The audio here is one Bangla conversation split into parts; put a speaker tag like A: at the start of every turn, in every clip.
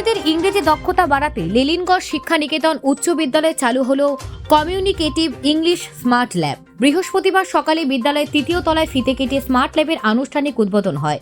A: শিক্ষার্থীদের ইংরেজি দক্ষতা বাড়াতে লেলিনগড় শিক্ষা নিকেতন উচ্চ বিদ্যালয়ে চালু হলো কমিউনিকেটিভ ইংলিশ স্মার্ট ল্যাব। বৃহস্পতিবার সকালে বিদ্যালয়ের তৃতীয় তলায় ফিতে কেটে স্মার্ট ল্যাবের আনুষ্ঠানিক উদ্বোধন হয়।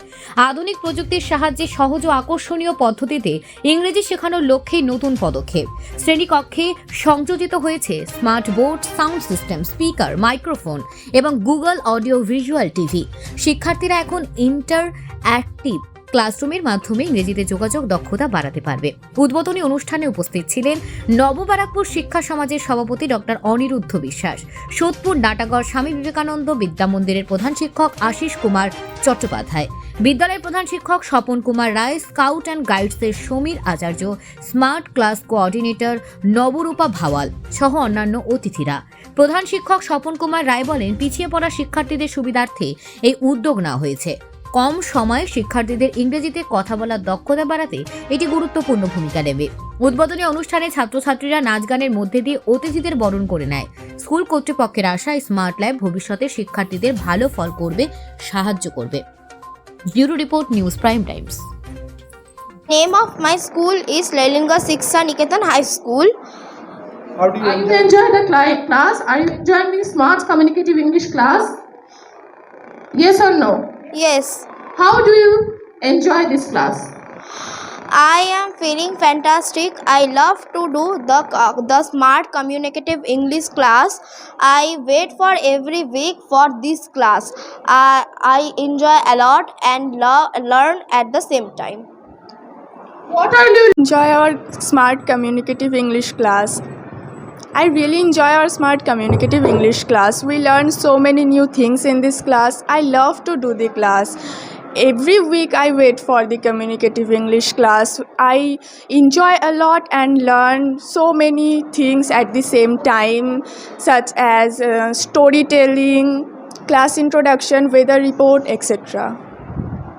A: আধুনিক প্রযুক্তির সাহায্যে সহজ ও আকর্ষণীয় পদ্ধতিতে ইংরেজি শেখানোর লক্ষ্যেই নতুন পদক্ষেপ। শ্রেণীকক্ষে সংযোজিত হয়েছে smart board, sound system, speaker, microphone এবং গুগল অডিও ভিজুয়াল টিভি। শিক্ষার্থীরা এখন ইন্টার অ্যাক্টিভ ক্লাসরুমের মাধ্যমে ইংরেজিতে যোগাযোগ দক্ষতা বাড়াতে পারবে। উদ্বোধনী অনুষ্ঠানে উপস্থিত ছিলেন নববারাকপুর শিক্ষা সমাজের সভাপতি ডক্টর অনিরুদ্ধ বিশ্বাস, সোদপুর নাটাগড় স্বামী বিবেকানন্দ বিদ্যা মন্দিরের প্রধান শিক্ষক আশিস কুমার চট্টোপাধ্যায়, বিদ্যালয়ের প্রধান শিক্ষক Swapan Kumar Roy, scout and গাইডসের Samir Acharya, smart class coordinator Nabarupa Bhawal সহ অন্যান্য অতিথিরা। প্রধান শিক্ষক স্বপন কুমার রায় বলেন, পিছিয়ে পড়া শিক্ষার্থীদের সুবিধার্থে এই উদ্যোগ নেওয়া হয়েছে। কম সময়ে শিক্ষার্থীদের ইংরেজিতে কথা বলার দক্ষতা বাড়াতে এটি গুরুত্বপূর্ণ ভূমিকা নেবে উদ্বোধনী অনুষ্ঠানে ছাত্রছাত্রীরা নাচ গানের মধ্যে দিয়ে অতিথিদের বরণ করে নেয় স্কুল কর্তৃপক্ষের আশায় স্মার্ট ল্যাব ভবিষ্যতে শিক্ষার্থীদের ভালো ফল করবে সাহায্য করবে bureau report news prime times
B: Name of my school is Lelinga Shiksha Niketan High School.
C: How do you
D: Are
C: enjoy?
D: enjoy the class? Are you enjoying the smart communicative English class? Yes or no?
B: Yes,
D: How do you enjoy this class?
B: I am feeling fantastic. I love to do the uh, the smart communicative English class. I wait for every week for this class. I I enjoy a lot and lo- learn at the same time.
D: What are you
E: enjoy our smart communicative English class. I really enjoy our smart communicative English class. We learn so many new things in this class. I love to do the class. Every week I wait for the communicative English class. I enjoy a lot and learn so many things at the same time, such as uh, storytelling, class introduction, weather report, etc.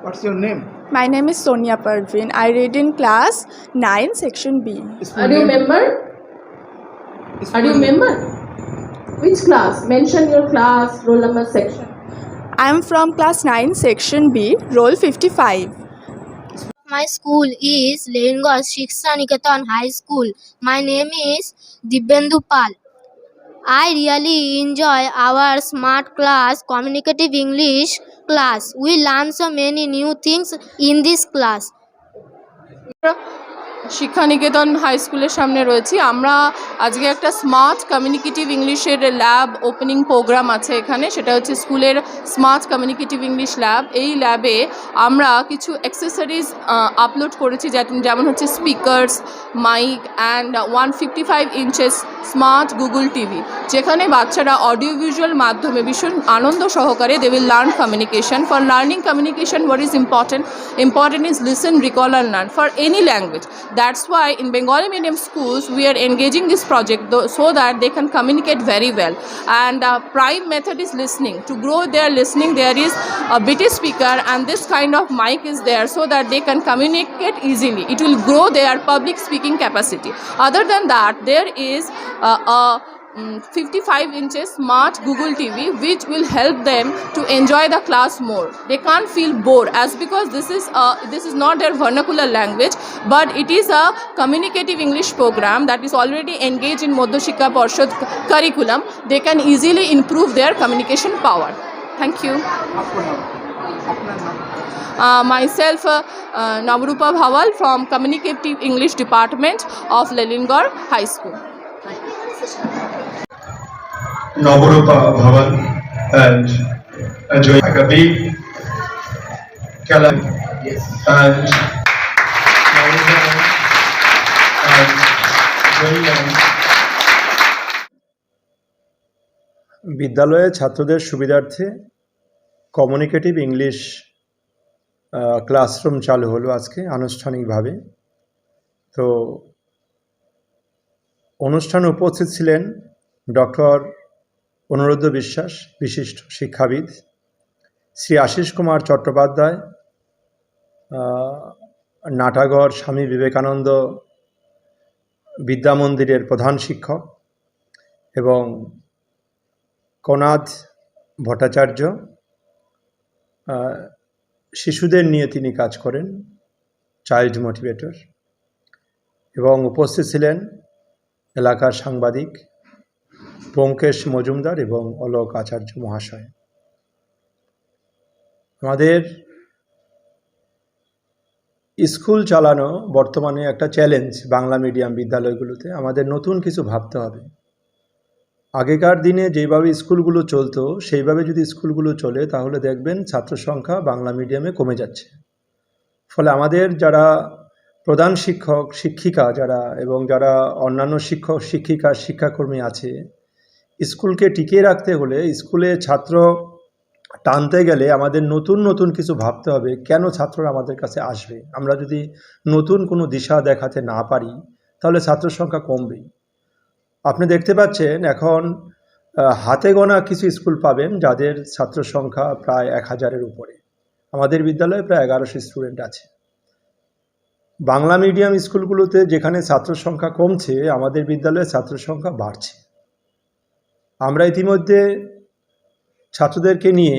C: What's your name?
E: My name is Sonia Parveen. I read in class 9, section B.
C: School
D: are you
C: name?
D: member?
C: School
D: Are you
C: a
D: member? Which class? Mention your class, roll number, section.
E: I am from class 9, section B, roll 55.
F: My school is Lehengar Shiksha Niketan High School. My name is Dibyendu Pal. I really enjoy our smart class, communicative English class. We learn so many new things in this class.
G: শিক্ষা নিকেতন হাই স্কুলের সামনে রয়েছি। আমরা আজকে একটা স্মার্ট কমিউনিকেটিভ ইংলিশের ল্যাব ওপেনিং প্রোগ্রাম আছে এখানে। সেটা হচ্ছে স্কুলের স্মার্ট কমিউনিকেটিভ ইংলিশ ল্যাব। এই ল্যাবে আমরা কিছু অ্যাক্সেসরিজ আপলোড করেছি যেমন- হচ্ছে speakers mic and one fifty five inches smart Google TV যেখানে বাচ্চারা অডিও ভিজুয়াল মাধ্যমে ভীষণ আনন্দ সহকারে they will learn communication for learning communication what is important important is listen recall, and learn for any language that's why in bengali medium schools we are engaging this project so that they can communicate very well. And uh, prime method is listening. To grow their listening there is a bt speaker and this kind of mic is there so that they can communicate easily. It will grow their public speaking capacity. Other than that there is uh, a Mm, 55 inches smart Google TV which will help them to enjoy the class more. They can't feel bored as because this is a, this is not their vernacular language but it is a communicative English program that is already engaged in Modoshika Parshad curriculum. They can easily improve their communication power. Thank you. Uh, myself uh, uh, Navrupa Bhawal from Communicative English Department of Lelingar High School.
H: Navarupa Bhavan and enjoying like a big Kalam
C: Yes.
H: and
I: বিদ্যালয়ে ছাত্রদের সুবিধার্থে কমিউনিকেটিভ ইংলিশ আহ, ক্লাসরুম চালু হলো আজকে আনুষ্ঠানিকভাবে। তো অনুষ্ঠানে উপস্থিত ছিলেন ডক্টর অনুরুদ্ধ বিশ্বাস, বিশিষ্ট শিক্ষাবিদ শ্রী আশিস কুমার চট্টোপাধ্যায় নাটাগড় স্বামী বিবেকানন্দ বিদ্যা মন্দিরের প্রধান শিক্ষক এবং কনাদ ভট্টাচার্য শিশুদের নিয়ে তিনি কাজ করেন, চাইল্ড মোটিভেটর এবং উপস্থিত ছিলেন এলাকার সাংবাদিক পঙ্কেশ মজুমদার এবং অলোক আচার্য মহাশয়। আমাদের স্কুল চালানো বর্তমানে একটা চ্যালেঞ্জ বাংলা মিডিয়াম বিদ্যালয়গুলোতে। আমাদের নতুন কিছু ভাবতে হবে। আগেকার দিনে যেভাবে স্কুলগুলো চলতো, সেইভাবে যদি স্কুলগুলো চলে, তাহলে দেখবেন ছাত্র সংখ্যা বাংলা মিডিয়ামে কমে যাচ্ছে। ফলে আমাদের যারা প্রধান শিক্ষক, শিক্ষিকা যারা এবং যারা অন্যান্য শিক্ষক, শিক্ষিকা, শিক্ষাকর্মী আছে স্কুলকে টিকিয়ে রাখতে হলে স্কুলে ছাত্র টানতে গেলে আমাদের নতুন নতুন কিছু ভাবতে হবে, কেন ছাত্ররা আমাদের কাছে আসবে? আমরা যদি নতুন কোনো দিশা দেখাতে না পারি, তাহলে ছাত্র সংখ্যা কমবেই। আপনি দেখতে পাচ্ছেন এখন হাতে গোনা কিছু স্কুল পাবেন যাদের ছাত্র সংখ্যা প্রায় এক হাজারের উপরে। আমাদের বিদ্যালয়ে প্রায় এগারোশো স্টুডেন্ট আছে। বাংলা মিডিয়াম স্কুলগুলোতে যেখানে ছাত্র সংখ্যা কমছে, আমাদের বিদ্যালয়ে ছাত্র সংখ্যা বাড়ছে। আমরা ইতিমধ্যে ছাত্রদেরকে নিয়ে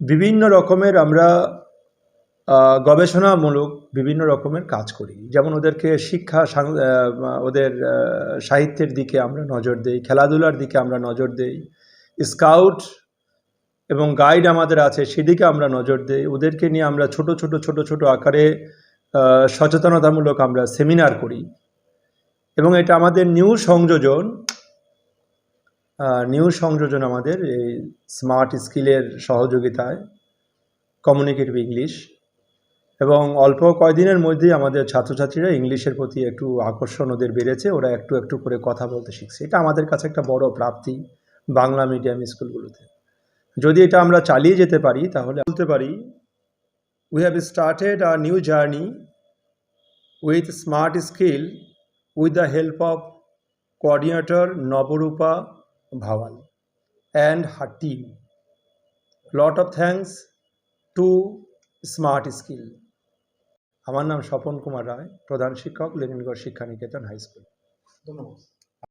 I: বিভিন্ন রকমের আমরা গবেষণামূলক বিভিন্ন রকমের কাজ করি। যেমন ওদেরকে শিক্ষা ওদের সাহিত্যের দিকে আমরা নজর দেই, খেলাধুলার দিকে আমরা নজর দেই, স্কাউট এবং গাইড আমাদের আছে সেদিকে আমরা নজর দেই। ওদেরকে নিয়ে আমরা ছোট ছোট ছোট ছোট আকারে সচেতনতামূলক আমরা সেমিনার করি। এবং এটা আমাদের নিউ সংযোজন নিউ সংযোজন আমাদের, এই স্মার্ট স্কিলের সহযোগিতায় কমিউনিকেটিভ ইংলিশ এবং অল্প কয়দিনের মধ্যেই আমাদের ছাত্রছাত্রীরা ইংলিশের প্রতি একটু আকর্ষণ ওদের বেড়েছে, ওরা একটু একটু করে কথা বলতে শিখছে। এটা আমাদের কাছে একটা বড় প্রাপ্তি বাংলা মিডিয়াম স্কুলগুলোতে। যদি এটা আমরা চালিয়ে যেতে পারি, তাহলে বলতে পারি we have started a new journey with smart skill with the help of coordinator Nabarupa Bhawal and her team. Lot of thanks to Smart Skill. আমার নাম স্বপন কুমার রায়, প্রধান শিক্ষক, লেনিনগড় শিক্ষা নিকেতন হাই স্কুল
C: ধন্যবাদ